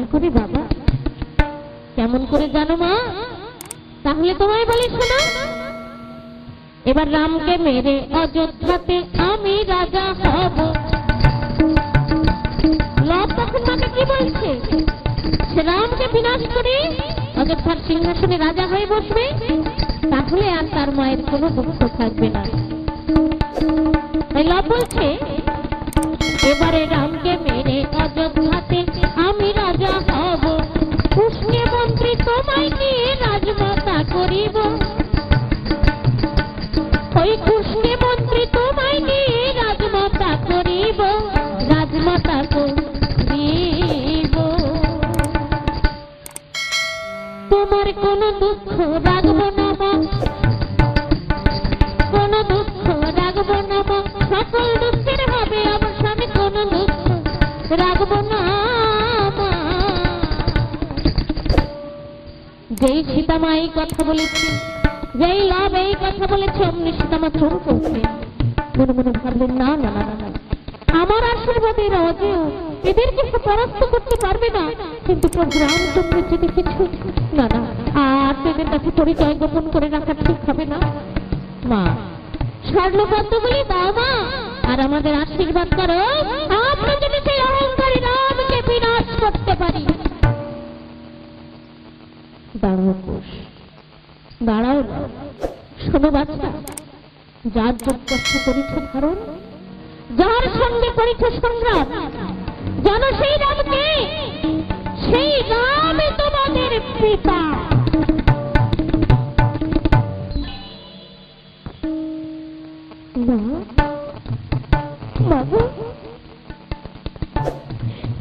কেমন করে বাবা? কেমন করে জানো মা? তাহলে তোমায় বলি শোনো। এবার রামকে মেরে অযোধ্যাতে আমি রাজা হব। কি বলছে? সে রামকে বিনাশ করে অযোধ্যার সিংহাসনে রাজা হয়ে বসবে। তাহলে আর তার মায়ের কোনো দুঃখ থাকবে না। বলছে, এবারে রামকে মেরে অযোধ্যাতে কোনো দুঃখ রাখব না মা। কোনো দুঃখ রাখব না মা। সকল দুঃখের হবে অবসান কোনো দুঃখ রাখব না যেই সীতামা এই কথা বলেছে, যেই লাভ এই কথা বলেছে, অমনি সীতামা চোর করছে। মনে মনে ভাবলেন না না না আমার আশীর্বাদের অজেয় এদেরকে সে পরাস্ত করতে পারবে না। কিন্তু প্রভু রামচন্দ্রের যদি কিছু না আর তো এদের কাছে পরিচয় গোপন করে রাখা ঠিক হবে না। মা স্বর্ণপদ্মগুলি দাও মা, আর আমাদের আশীর্বাদ করো। আমরা যদি সেই অহংকারী রামকে বিনাশ করতে পারি। দাঁড়াও কোষ দাঁড়াও। শোনো বাচ্চা, যার যোগ্য করেছে ধারণ, যার সঙ্গে করেছে সংগ্রাম জানো সেই রামকে, সেই রামে তোমাদের পিতা মা বাবু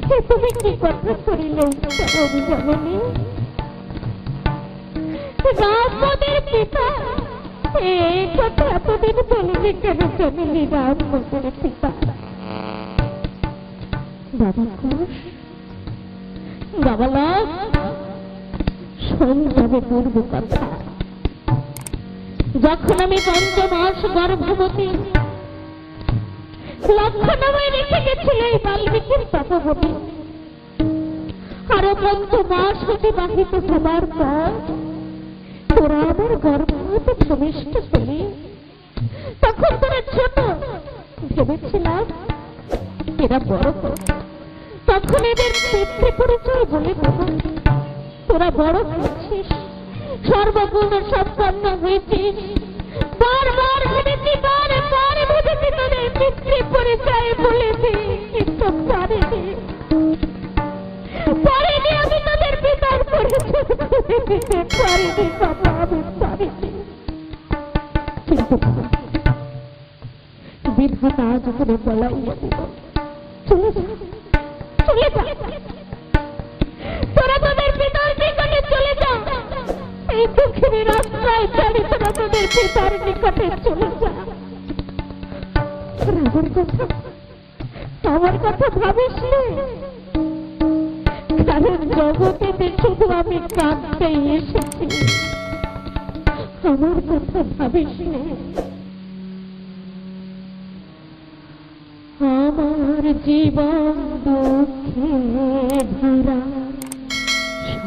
এ তুমি কি কথা করিলে আমি জানি রামদের পিতা এই কথা এতদিন বলিনি কেন জমিলি রামদের পিতা বাবা ঘোষ বাবা লাভ শোন যাবে পূর্ব কথা যখন আমি পঞ্চমাস গর্ভবতী লক্ষণ আমায় রেখে গেছিল এই বাল্মীকির তপভূমি আরও পঞ্চমাস অতিবাহিত হবার পর তোরা আমার গর্ভবতী হলি, তখন তোরা ছোট, ভেবেছিলাম এরা বড়। তখন এদের পিতৃ পরিচয় বলে তোরা বড় হচ্ছিস সর্বগুণ সম্পন্ন হয়েছিস। বিধাতা বলাইয়া দিল চলে যা চলে যা। এই রাস্তায় চলে তোরা তোদের পিতার নিকটে চলে যা কথা, আমার কথা ভাবিস? কারণ জগতেতে শুধু আমি কাঁদতেই এসেছি আমার কথা ভাবিস? আমার জীবন দুঃখে ভরা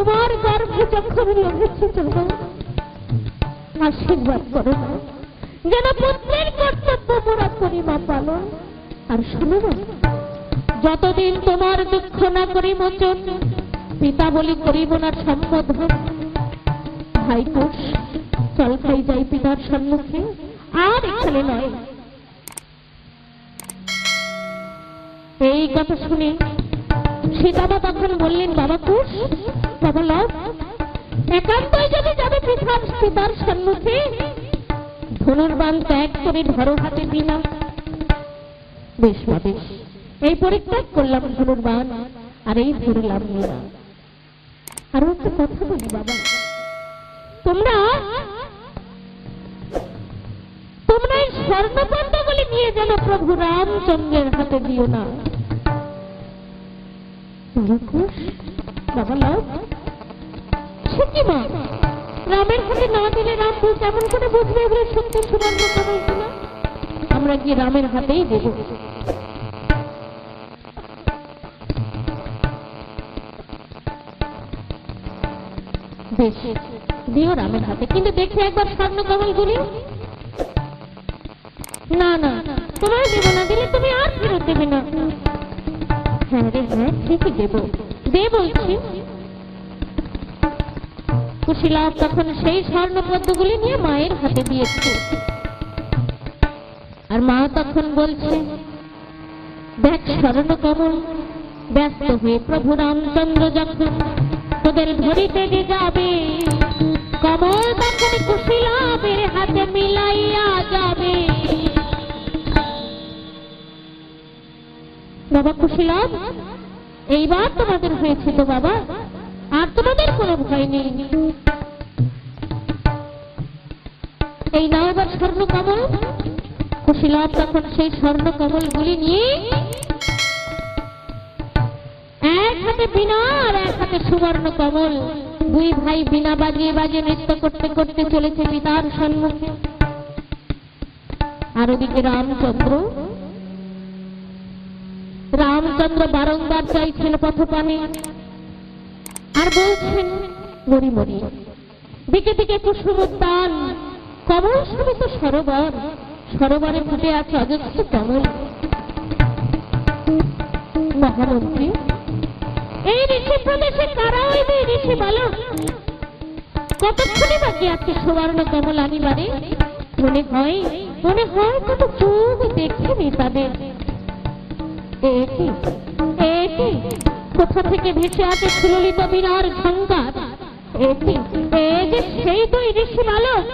তোমার গর্ভে যখন লভেছে জন্ম আশীর্বাদ করো যেন পুত্রের কর্তব্য মোরা করি মা পালন। আর শোনো না, যতদিন তোমার দুঃখ না করি মোচন, পিতা বলি করিব না সম্বোধন। ভাই কোষ চল খাই যাই পিতার সম্মুখে। আর এখানে নয়। এই কথা শুনে সীতামা তখন বললেন, বাবা কুশ বাবা একান্তই যদি যাবে পিতার পিতার সম্মুখে ধনুর্বান ত্যাগ করে ধরো হাতে বিনা। বেশ বেশ। এই পরিত্যাগ করলাম ধনুর্বান আর এই ধরলাম বিনা। আরও একটা কথা বলি, বাবা। তোমরা তোমরা এই স্বর্ণপদ্মগুলি নিয়ে যেন প্রভু রামচন্দ্রের হাতে দিও না। রামের হাতে না দিলে রাম কেমন করে বুঝবে এগুলো সত্যি সুবর্ণ কিনা আমরা গিয়ে রামের হাতেই দেব। বেশ, দিও রামের হাতে। কিন্তু দেখে একবার স্বর্ণ কমল গুলি না না, তোমার দেব না, দিলে তুমি আর ফেরত দেবে না। হ্যাঁ রে হ্যাঁ দেব? দে বলছি কুশিলাভ তখন সেই নিয়ে মায়ের হাতে দিয়েছে। আর মা তখন বলছে, দেখ কমল ব্যস্ত হয়ে প্রভু রামচন্দ্র যখন তোদের ধরিতে যে যাবে, কমল তখন কুশিলাভের হাতে মিলাইয়া যাবে। বাবা কুশিলাভ এইবার তোমাদের হয়েছে তো বাবা, আর তোমাদের কোনো ভয় নেই। এই নাও এবার স্বর্ণ কমল। কুশিলাভ তখন সেই স্বর্ণ কমল গুলি নিয়ে এক হাতে বিনা আর এক হাতে সুবর্ণ কমল। দুই ভাই বিনা বাজিয়ে বাজিয়ে নৃত্য করতে করতে চলেছে পিতার সম্মুখে আর ওদিকে রামচন্দ্র রামচন্দ্র বারংবার চাইছেন পথপানে আর বলছেন মরি মরি দিকে দিকে কুসুম উদ্যান কমল সমিত সরোবর, সরোবরে ফুটে আছে অজস্র কমল। মহামন্ত্রী, এই ঋষি প্রদেশে কারা ওই ঋষি বালক? কতক্ষণে বাকি আছে সুবর্ণ কমল আনিবারে মনে হয় মনে হয় কত চোখ দেখেনি তাদের। এটি এটি কোথা থেকে ভেসে আছে সুললিত বিনার ঝঙ্কার? এটি এ যে সেই দুই ঋষি বালক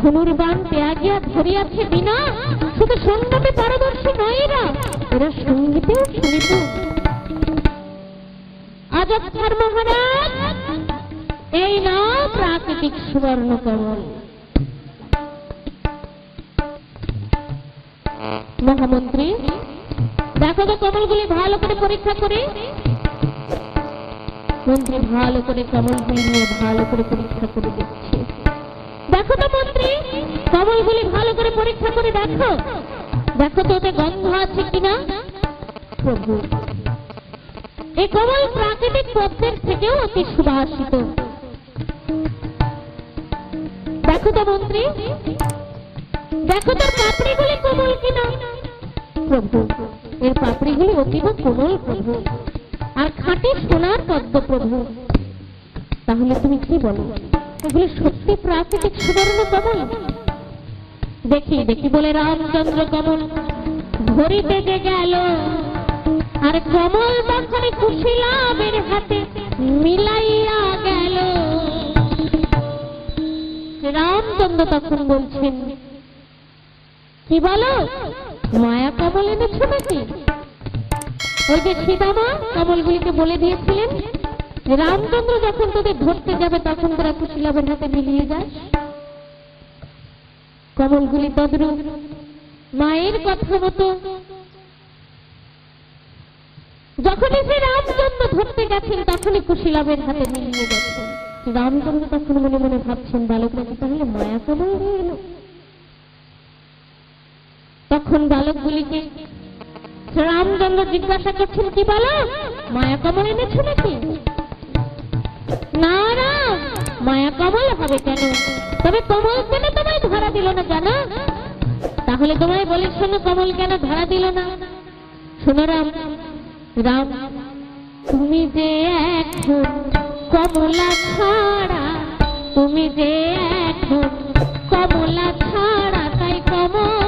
ধনুর্বান ত্যাগিয়া ধরিয়াছে বিনা, শুধু সঙ্গীতে পারদর্শী নয় এরা সঙ্গীতেও শুনিত। অযোধ্যার মহারাজ, এই না প্রাকৃতিক সুবর্ণ কমল। মহামন্ত্রী দেখো কমলগুলি ভালো করে পরীক্ষা করে। মন্ত্রী ভালো করে কমলগুলি নিয়ে ভালো করে পরীক্ষা করে দেখছে। দেখো তো মন্ত্রী কমলগুলি ভালো করে পরীক্ষা করে দেখো। দেখো তো ওতে গন্ধ আছে কিনা। প্রভু এই কমল প্রাকৃতিক পদ্মের থেকেও অতি সুবাসিত। দেখো তো মন্ত্রী, দেখো তোর পাপড়িগুলি কোমল কিনা। প্রভু এর পাপড়িগুলি অতীব কোমল প্রভু। আর খাঁটি সোনার পদ্ম প্রভু। তাহলে তুমি কি বলো? এগুলি সত্যি প্রাকৃতিক সুবর্ণ কমল দেখি দেখি বলে রামচন্দ্র কমল ধরিতে যে গেল। আর কমল তখন খুশি লাভের হাতে মিলাইয়া গেল। রামচন্দ্র তখন বলছেন, কি বলো? মায়া কমল এনেছো নাকি? ওই যে সীতামা কমলগুলিকে বলে দিয়েছিলেন, রামচন্দ্র যখন তোদের ধরতে যাবে, তখন তোরা কুশিলাভের হাতে মিলিয়ে যাস। কমলগুলি তদ্রুপ, মায়ের কথা মতো, যখনই সে রামচন্দ্র ধরতে গেছেন, তখনই কুশিলাভের হাতে মিলিয়ে গেছেন রামচন্দ্র তখন মনে মনে ভাবছেন, বালকরা কি তাহলে মায়া কমল এলো? তখন বালকগুলিকে রামচন্দ্র জিজ্ঞাসা করছেন, কি বালক? মায়া কমল এনেছো নাকি? না না মায়া কমল হবে কেন? তবে কমল কেন তোমায় ধরা দিল না জানো? তাহলে তোমায় বলে, শোনো, কমল কেন ধরা দিল না? শোনো রাম রাম, তুমি যে এখন কমলা ছাড়া, তুমি যে এখন কমলা ছাড়া, তাই কমল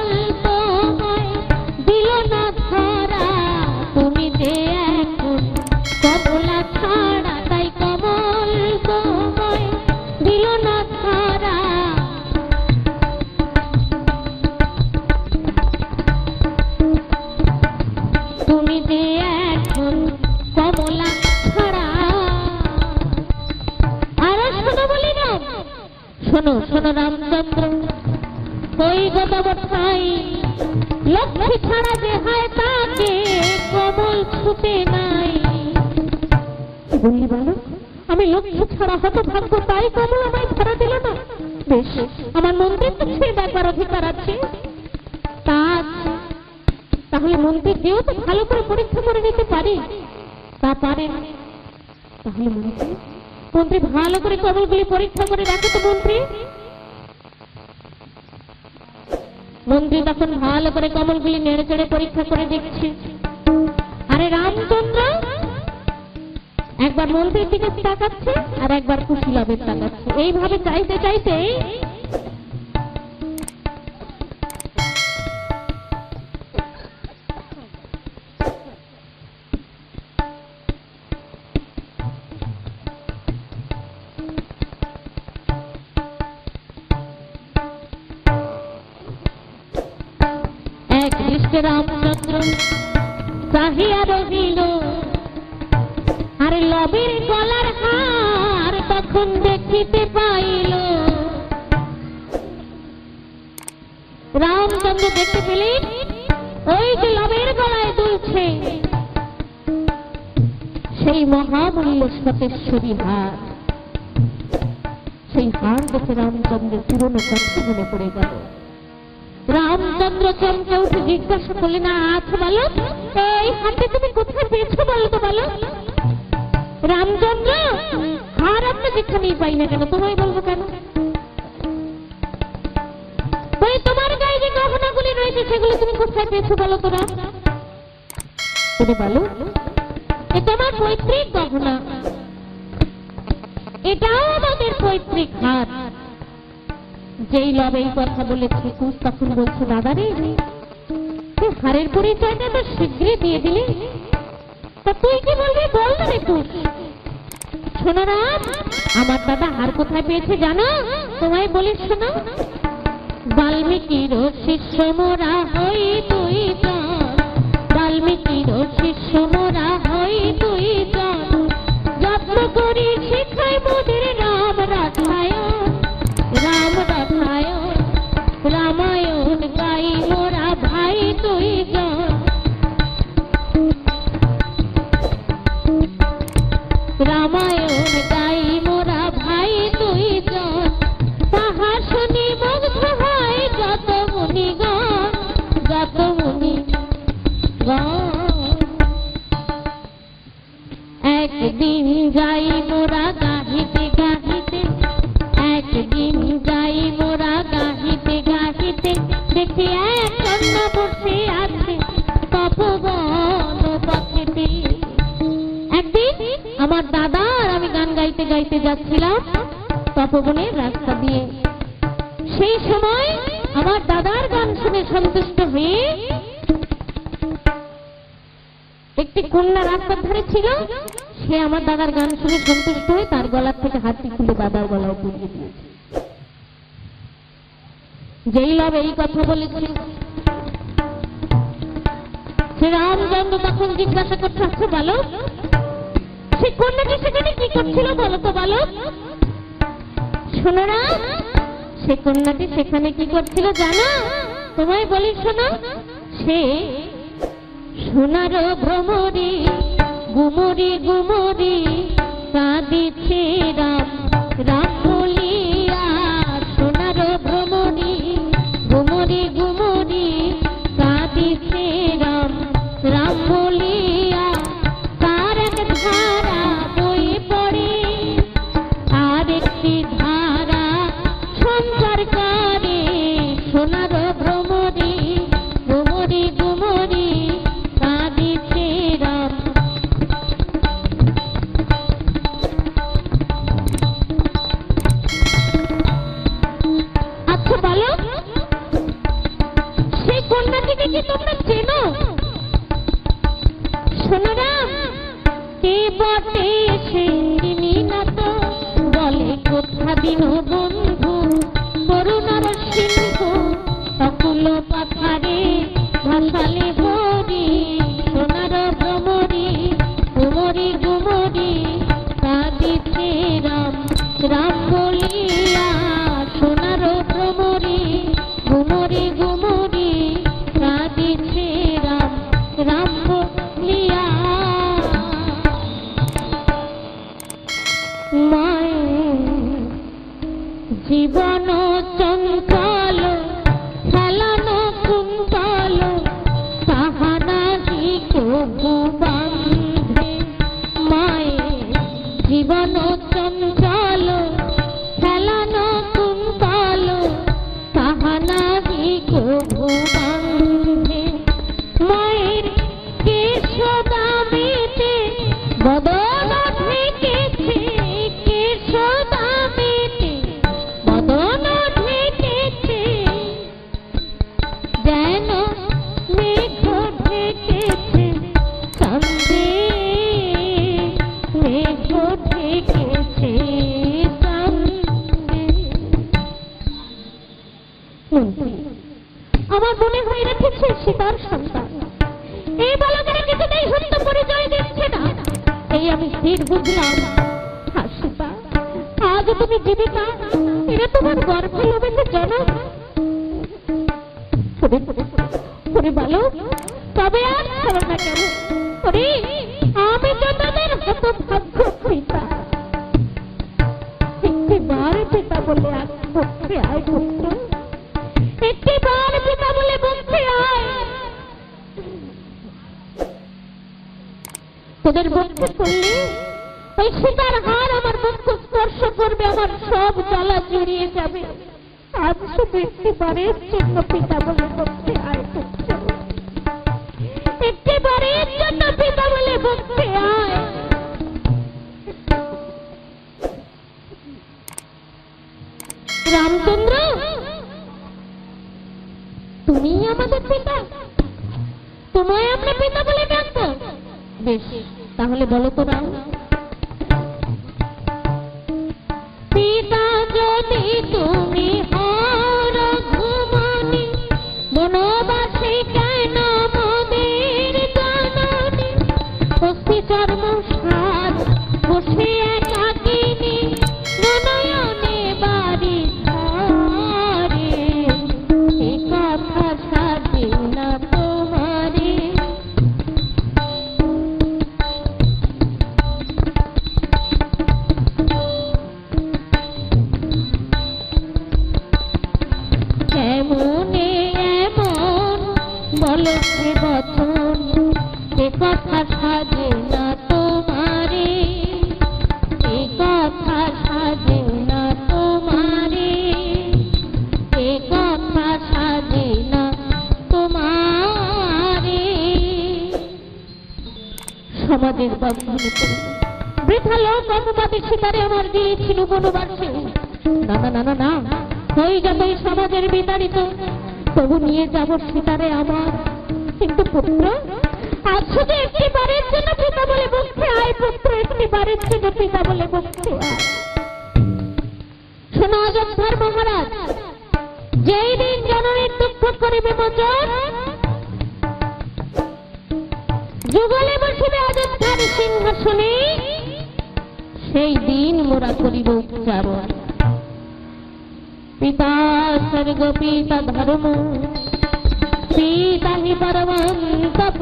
ছাড়া যে হয় তাকে কমল ছুটে নাই। বললি বলো, আমি লক্ষ্মী ছাড়া হত ভাগ্য তাই কমল আমায় ধরা দিল না। বেশ, আমার মন্দির তো সে ব্যাপার অধিকার আছে। তাহলে মন্ত্রী কেউ তো ভালো করে পরীক্ষা করে নিতে পারে। তা পারে তাহলে মন্ত্রী মন্ত্রী ভালো করে কমলগুলি পরীক্ষা করে রাখো তো মন্ত্রী। ভালো করে কমলগুলি নেড়ে চেড়ে পরীক্ষা করে দেখছে। আরে রামচন্দ্র! একবার মন্ত্রীর দিকে তাকাচ্ছে আর একবার কুশিলাবের তাকাচ্ছে। এইভাবে চাইতে চাইতে সেই মহামূল্য সতেশ্বরী হার সেই হার দেখে রামচন্দ্রের পুরনো কথা মনে পড়ে গেল। রামচন্দ্র চমকে উঠে জিজ্ঞাসা করলেন আচ্ছা বলো, এই হাতে তুমি কোথায় পেয়েছ বলো তো বলো? রামচন্দ্র, হার আমরা যেখানেই পাই না কেন, তোমায় বলব কেন? ওই তোমার গায়ে যে গহনাগুলি রয়েছে, সেগুলো তুমি কোথায় পেয়েছ বলো তোরা তুমি বলো তোমার পৈতৃক এটাও আমাদের পৈতৃক হার যেই লব এই কথা তখন বলছে, দাদা রে তুই হারের পরিচয়টা তো শীঘ্রই দিয়ে দিলি। তা তুই কি বলবি, বল না রে শোনো আমার দাদা হার কোথায় পেয়েছে জানো? তোমায় বলি শোনো। বাল্মীকির শিষ্য মোরা হই তুই বাল্মীকির শিষ্য মোরা আমার দাদা আর আমি গান গাইতে গাইতে যাচ্ছিলাম তপবনের রাস্তা দিয়ে। সেই সময় আমার দাদার গান শুনে সন্তুষ্ট হয়ে একটি কন্যা রাস্তার ধারে ছিল, সে আমার দাদার গান শুনে সন্তুষ্ট হয়ে তার গলার থেকে হাতটি খুলে দাদার গলায় পরিয়ে দিয়েছে। যেই লাভ এই কথা বলেছে। রামচন্দ্র তখন জিজ্ঞাসা করতে আচ্ছা বালক সে কন্যাটি সেখানে কি করছিল বলো তো বালক শোনো না, সে কন্যাটি সেখানে কি করছিল জানো? তোমায় বলি শোনো, সে সোনার ভ্রমরি, গুমরি গুমরি কাঁদিছে রাম রাম কে জীবন চঞ্চল খেলানো কুন্তল তাহানাহি কবু তুমি জীবিকা এটা তোমার গর্ভে লোভেছে জনক তবে আর ছাড়ো না কেন? আমি তো তাদের হত তোদের বক্ষে করলে ওই সীতার স্পর্শ করবে আমার সব জ্বালা জড়িয়ে যাবে। আজ শুধু একটিবারের জন্য পিতা বলে পুত্র একটিবারের জন্য পিতা বলে আয়। রামচন্দ্র, তুমি আমাদের পিতা। তোমায় আমরা পিতা বলে বেশ, তাহলে বলো তো রাম। তুমি সে বচন, এ কথা সাজে না তোমারে, এ কথা সাজে না তোমারে, এ কথা সাজে না তোমারে। সমাজের বন্ধনে বৃথা লোক অপবাদের শিকারে আমার দিয়েছিল বনবাসে। না না না না না, হয়ে যাবে সমাজের বিতাড়িত। তবু নিয়ে যাব সীতারে আমার কিন্তু পুত্র আজ শুধু একটি বারের জন্য পিতা বলে বসছে আয় পুত্র, একটি বারের জন্য পিতা বলে আয় শোনো অযোধ্যার মহারাজ, যেই দিন জননীর দুঃখ করিবে মোচন যুগলে বসিবে অযোধ্যার সিংহাসনে, সেই দিন মোরা করিব উচ্চারণ। পিতা স্বর্গ, পিতা ধর্ম হি পরমন্তপ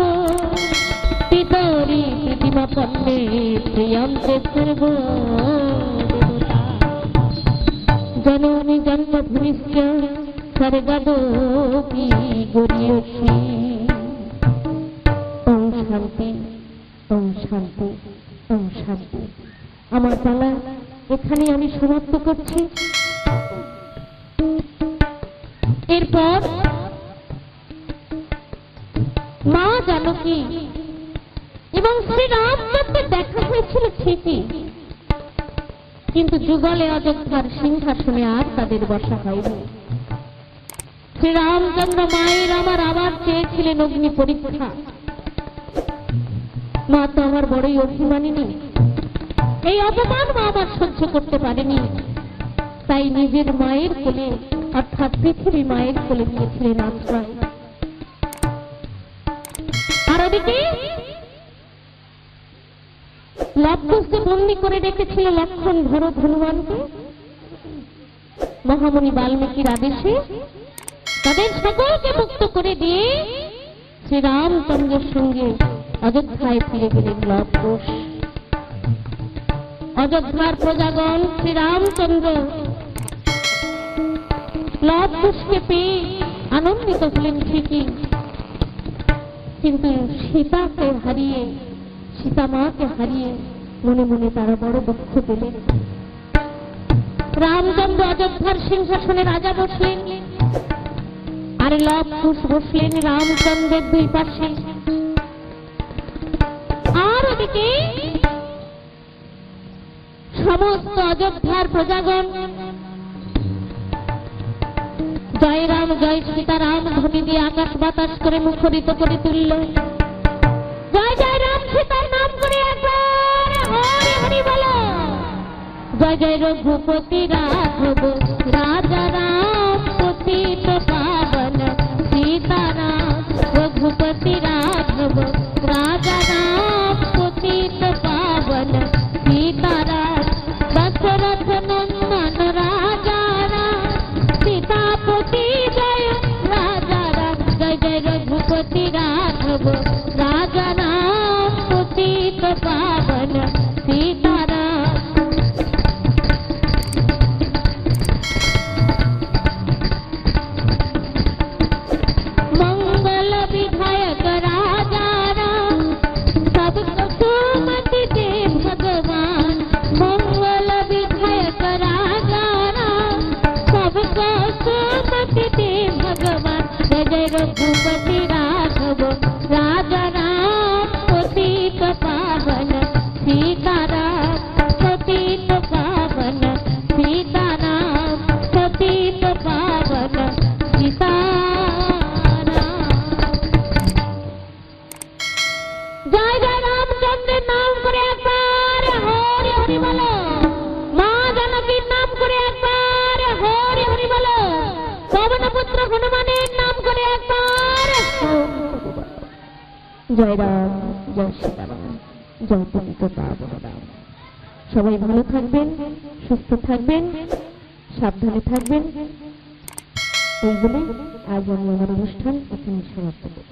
পিতরি প্রতিমা পন্নে প্রিয়ন্তে সর্ব জননী জন্মভূমিশ্চ স্বর্গদোপি গরিয়সী ওম শান্তি ওম শান্তি ওম শান্তি। আমার পালা এখানে আমি সমাপ্ত করছি। এরপর মা এবং শ্রী রামচন্দ্রের দেখা হয়েছিল ঠিকই। কিন্তু যুগলে অযোধ্যার সিংহাসনে আর তাদের বসা হয়নি। শ্রীরামচন্দ্র মায়ের আমার আবার চেয়েছিলেন অগ্নি পরীক্ষা। মা তো আমার বড়ই অভিমানিনী। এই অপমান মা আমার সহ্য করতে পারেনি। তাই নিজের মায়ের কোলে, অর্থাৎ পৃথিবী মায়ের কোলে নিয়েছিলেন আশ্রয়। বন্দি করে রেখেছিল লক্ষণ ভরত হনুমানকে। মহামণি বাল্মীকির আদেশে তাদের সকলকে মুক্ত করে দিয়ে শ্রীরামচন্দ্রের সঙ্গে অযোধ্যায় ফিরে গেলেন লবকুশ অযোধ্যার প্রজাগণ শ্রীরামচন্দ্র লবকুশকে পেয়ে আনন্দিত হলেন ঠিকই। কিন্তু সীতাকে হারিয়ে সীতা মাকে হারিয়ে মনে মনে তারা বড় দুঃখ পেলেন। রামচন্দ্র অযোধ্যার সিংহাসনে রাজা বসলেন। আর লবকুশ বসলেন রামচন্দ্রের দুই পাশে। আর ওদিকে সমস্ত অযোধ্যার প্রজাগণ। জয় রাম, জয় সীতারাম, ধ্বনি দিয়ে আকাশ বাতাস করে মুখরিত করে তুলল। জয় জয় রাম সীতার জয় জয় রঘুপতি রাঘব রাজা রাম रघुपति राघव राजा জয় রাম জয় সীতারাম জয় পবিত্র রাম সবাই ভালো থাকবেন সুস্থ থাকবেন সাবধানে থাকবেন এই বলে। আজ আমি আমার অনুষ্ঠান এখানে সমাপ্ত করছি